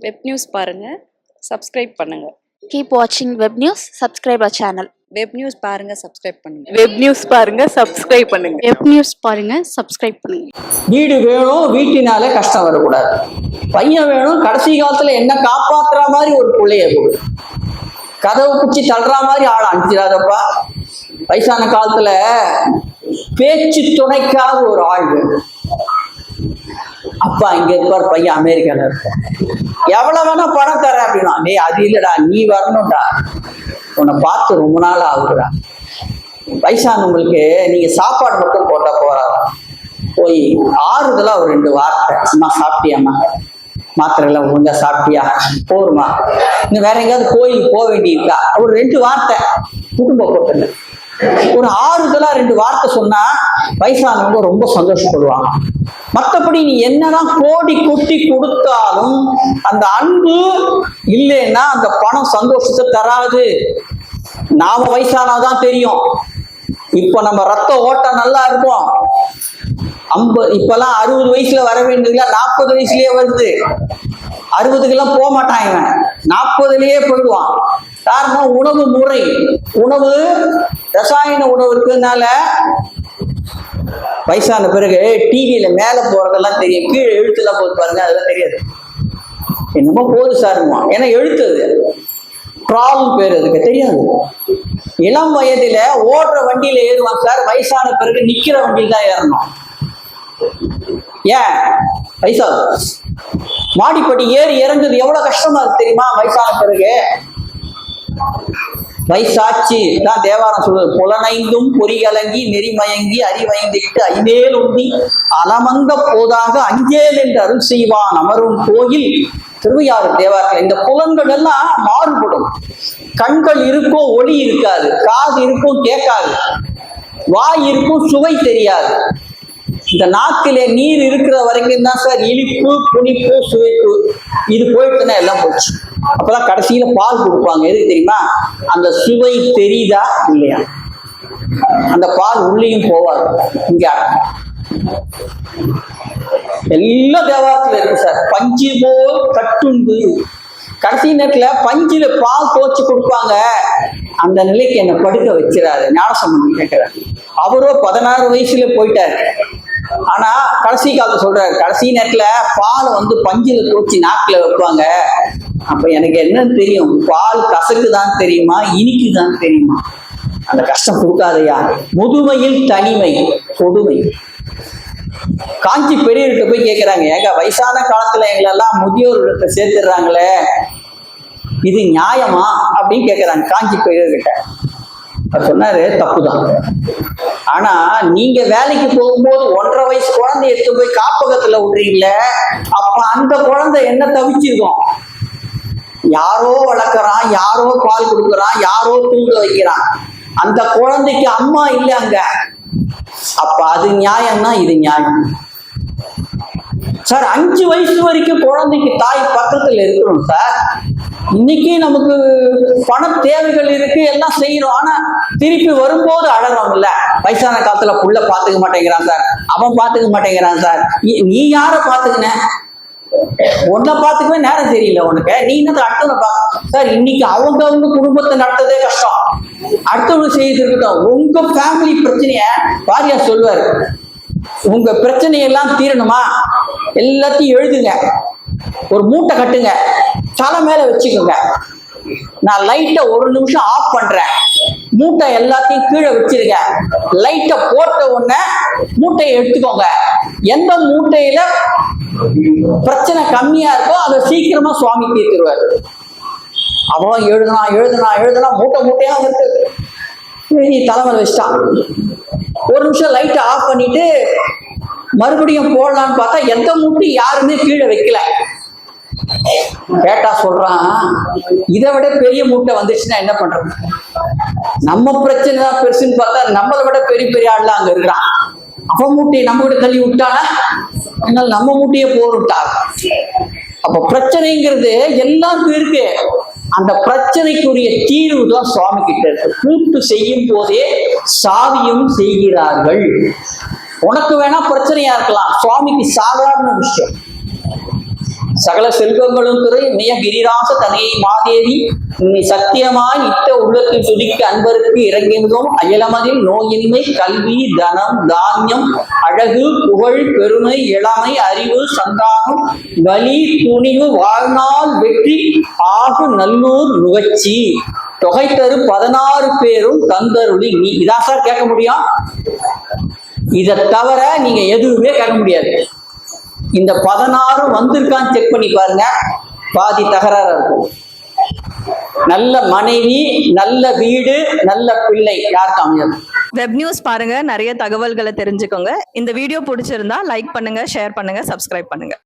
Web news பாருங்கள் subscribe பண்ணுங்கள் Keep watching web news, subscribe our channel. Web news பாருங்கள் subscribe பண்ணுங்கள் web news பாருங்க சப்ஸ்கிரைப் பண்ணுங்க. Web news பாருங்க subscribe பண்ணுங்க. வீடு வேணும் வீட்டினாலே கஷ்டம் வரக்கூடாது. பையன் வேணும் கடைசி காலத்துல என்ன காப்பாத்துற மாதிரி ஒரு பிள்ளைய கொடு. கதவு குச்சி தள்ளுற மாதிரி ஆள் அனுப்பிச்சிடாதப்பா வயசான காலத்துல பேச்சு துணைக்காத ஒரு ஆள் வேணும். அப்பா இங்க இருப்பார் பையன் அமெரிக்கால இருப்பார் எவ்வளவு வேணா பணம் தர அப்படின்னா நீ அது இல்லடா நீ வரணும்டா. உன்னை பார்த்து ரொம்ப நாள் ஆகுறா வயசானவங்களுக்கு நீங்க சாப்பாடு மட்டும் போட்டா போறாரா போய் ஆறுதலா ஒரு ரெண்டு வார்த்தை. அம்மா சாப்பிட்டியாம்மா? மாத்திரை எல்லாம் ஒழுங்கா சாப்பிட்டியா? போருமா? இன்னும் வேற எங்கேயாவது கோயிலுக்கு போக வேண்டியிருக்கா? ஒரு ரெண்டு வார்த்தை. குடும்ப கூட்டத்துல. ஒரு ஆறுதலா ரெண்டு வார்த்தை சொன்னா வயசானவங்க ரொம்ப சந்தோஷப்படுவாங்க. மற்றபடி நீ என்னதான் கோடி கொட்டி கொடுத்தாலும் அந்த அன்பு இல்லைன்னா அந்த பணம் சந்தோஷத்தை தராது. நாம வயசானாதான் தெரியும். இப்ப நம்ம ரத்த ஓட்டம் நல்லா இருக்கும். ஐம்பது இப்பெல்லாம் அறுபது வயசுல வர வேண்டியதுல நாற்பது வயசுலயே வருது. அறுபதுக்கெல்லாம் போக மாட்டான் இவன். நாற்பதுலயே போயிடுவான். காரணம் உணவு முறை. உணவு ரசாயன உணவு இருக்கிறதுனால வயசான பிறகு டிவியில மேல போறதெல்லாம் தெரியும். கீழே எழுத்துலாம் போது பாருங்க அதெல்லாம் தெரியாது. என்னமோ போது சாருமா ஏன்னா எழுத்து அது. ப்ராப்ளம் பேர் அதுக்கு தெரியாது. இளம் வயதுல ஓடுற வண்டியில ஏறுவான் சார் வயசான பிறகு நிக்கிற வண்டியில் தான் ஏறணும். ஏன்? வயசா மாடிப்படி ஏறி இறங்குது எவ்வளவு கஷ்டமா இருக்கு தெரியுமா? வயசான பிறகு. வைசாட்சி. தான் தேவாரம் சொல்லுது புலனைந்தும் பொறிகலங்கி நெறிமயங்கி அறிவைந்திட்டு ஐநேல் உண்டி அலமங்க போதாக அஞ்சேல் என்று அருள் செய்வான் அமரும் கோயில். திருவையாறு தேவார்கள் இந்த புலன்கள் எல்லாம் மாறுபடும். கண்கள் இருக்கும் ஒளி இருக்காது. காது இருக்கும் கேட்காது. வாய் இருக்கும் சுவை தெரியாது. இந்த நாக்கிலே நீர் இருக்கிற வரைக்கும் தான் சார் இனிப்பு புனிப்பு சுவைப்பு இது போயிட்டுனா எல்லாம் போச்சு. அப்பதான் கடைசியில பால் கொடுப்பாங்க. எதுக்கு தெரியுமா? அந்த சுவை தெரியுதா இல்லையா? அந்த பால் உள்ளேயும் போவாது. இங்க எல்லா தேவாரத்துல இருக்கு சார். பஞ்சு போல் கட்டுண்டு. கடைசி நேரத்துல பஞ்சில பால் தோச்சு கொடுப்பாங்க. அந்த நிலைக்கு என்னை படுக்க வச்சிடாரு. ஞானசம்பந்தம் கேட்கிறாரு அவரோ பதினாறு வயசுல போயிட்டாரு. ஆனா கடைசி காலத்துல சொல்றாரு கடைசி நேரத்துல பால் வந்து பஞ்சுல தோச்சி நாக்குல வைப்பாங்க. அப்ப எனக்கு என்ன தெரியும்? பால் கசக்கு தான் தெரியுமா? இனிக்கு தான் தெரியுமா? அந்த கஷ்டம் கொடுக்காதையா. முதுமையில் தனிமை கொடுமை. காஞ்சி பெரியவர்கிட்ட போய் கேட்குறாங்க ஏங்க வயசான காலத்துல எங்களெல்லாம் முதியோர் சேர்த்துடுறாங்களே. இது நியாயமா? அப்படின்னு கேட்குறாங்க காஞ்சி பெரியவர்கிட்ட. சொன்னாரு தப்புதான். ஆனா நீங்க வேலைக்கு போகும்போது ஒன்றரை வயசு குழந்தை எடுத்து போய் காப்பகத்துல விடுறீங்களே அப்ப அந்த குழந்தை என்ன தவிச்சிருக்கும்? யாரோ வளர்க்குறான் யாரோ பால் கொடுக்குறான் யாரோ தூங்க வைக்கிறான். அந்த குழந்தைக்கு அம்மா இல்லை அங்க. அப்ப அது நியாயம்னா இது நியாயம். சார் அஞ்சு வயசு வரைக்கும் குழந்தைக்கு தாய் பக்கத்துல இருக்கணும் சார். இன்னைக்கு நமக்கு பண தேவைகள் இருக்கு எல்லாம் செய்யறோம். ஆனா திருப்பி வரும்போது அழறோம் வயசான காலத்துல புள்ள பாத்துக்க மாட்டேங்கிறான் சார். அவன் பாத்துக்க மாட்டேங்கிறான் சார். நீ- நீ யார பாத்துக்கின? உன்னை பார்த்துக்கவே நேரம் தெரியல உனக்கு. நீ என்ன அடுத்தவனை பார்க்க? சார் இன்னைக்கு அவங்க அவங்க குடும்பத்தை நடத்ததே கஷ்டம். அடுத்தவங்க செய்து இருக்கட்டும். உங்க ஃபேமிலி பிரச்சனைய வாரியார் சொல்வார் உங்க பிரச்சனையெல்லாம் தீரணுமா? எல்லாத்தையும் எழுதுங்க. ஒரு மூட்டை கட்டுங்க. தலை மேல வச்சுக்கோங்க. நான் லைட்டை ஒரு நிமிஷம் ஆஃப் பண்றேன். மூட்டை எல்லாத்தையும் கீழே வச்சிருங்க. லைட்டை போட்ட உடனே மூட்டையை எடுத்துக்கோங்க. எந்த மூட்டையில பிரச்சனை கம்மியா இருக்கோ அதை சீக்கிரமா சுவாமி தீர்த்துருவாரு. அவன் எழுதுனா எழுதுனா எழுதுனா மூட்டை மூட்டையா இருக்கு நீ தலைமை வச்சிட்டான். ஒரு நிமிஷம் லைட்டை ஆஃப் பண்ணிட்டு மறுபடியும் போடலான்னு பார்த்தா எந்த மூட்டை யாருமே கீழே வைக்கல. கேட்டா சொல்றான் இதை விட பெரிய மூட்டை வந்துச்சுன்னா என்ன பண்றது? நம்ம பிரச்சனை தான் பெருசுன்னு பார்த்தா நம்மளை விட பெரிய பெரிய ஆள்லாம் அங்க இருக்கிறான். அவன் மூட்டையை நம்ம கிட்ட தள்ளி விட்டானா? ஆனால் நம்ம மூட்டையே போருட்டாங்க அப்ப பிரச்சனைங்கிறது எல்லாருக்கும் இருக்கு. அந்த பிரச்சனைக்குரிய தீர்வு தான் சுவாமி கிட்ட இருக்கு. கூட்டு செய்யும் போதே சாவியும் செய்கிறார்கள். உனக்கு வேணா பிரச்சனையா இருக்கலாம். சுவாமிக்கு சாதாரண விஷயம். சகல செல்வங்களும் பெரு மிக கிரிராச தனையை மாதேவி நீ சத்தியமாய் இத்த உள்ளத்தில் துதிக்க அன்பருக்கு இறங்கினதும் அயலமதில் நோயின்மை கல்வி தனம் தானியம் அழகு புகழ் பெருமை இளமை அறிவு சந்தானம் வலி துணிவு வாழ்நாள் வெற்றி ஆகு நல்லூர் நுகர்ச்சி. தொகை தரு பதினாறு பேரும் தந்தருளி. நீ இதான் சார் கேட்க முடியும்? இதை தவிர நீங்க எதுவுமே கேட்க முடியாது. இந்த பதினாறும் வந்திருக்கான்னு செக் பண்ணி பாருங்க. பாதி தகராறு இருக்கும். நல்ல மனைவி நல்ல வீடு நல்ல பிள்ளை. யாருக்கு அமையாது வெப் நியூஸ் பாருங்க நிறைய தகவல்களை தெரிஞ்சுக்கோங்க. இந்த வீடியோ பிடிச்சிருந்தா லைக் பண்ணுங்க ஷேர் பண்ணுங்க சப்ஸ்கிரைப் பண்ணுங்க.